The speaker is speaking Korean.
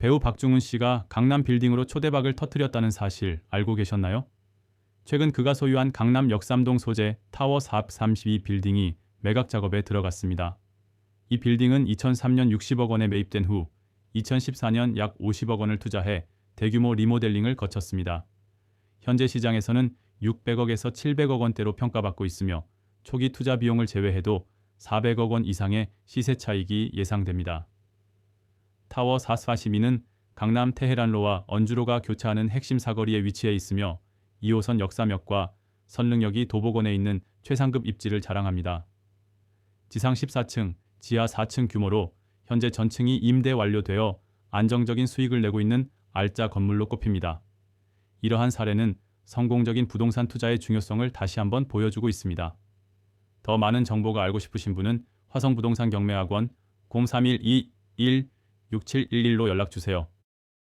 배우 박중훈 씨가 강남 빌딩으로 초대박을 터뜨렸다는 사실 알고 계셨나요? 최근 그가 소유한 강남 역삼동 소재 타워 432 빌딩이 매각 작업에 들어갔습니다. 이 빌딩은 2003년 60억 원에 매입된 후 2014년 약 50억 원을 투자해 대규모 리모델링을 거쳤습니다. 현재 시장에서는 600억에서 700억 원대로 평가받고 있으며 초기 투자 비용을 제외해도 400억 원 이상의 시세 차익이 예상됩니다. 타워 442는 강남 테헤란로와 언주로가 교차하는 핵심 사거리에 위치해 있으며 2호선 역삼역과 선릉역이 도보권에 있는 최상급 입지를 자랑합니다. 지상 14층, 지하 4층 규모로 현재 전층이 임대 완료되어 안정적인 수익을 내고 있는 알짜 건물로 꼽힙니다. 이러한 사례는 성공적인 부동산 투자의 중요성을 다시 한번 보여주고 있습니다. 더 많은 정보가 알고 싶으신 분은 화성부동산 경매학원 0312-16711로 연락 주세요.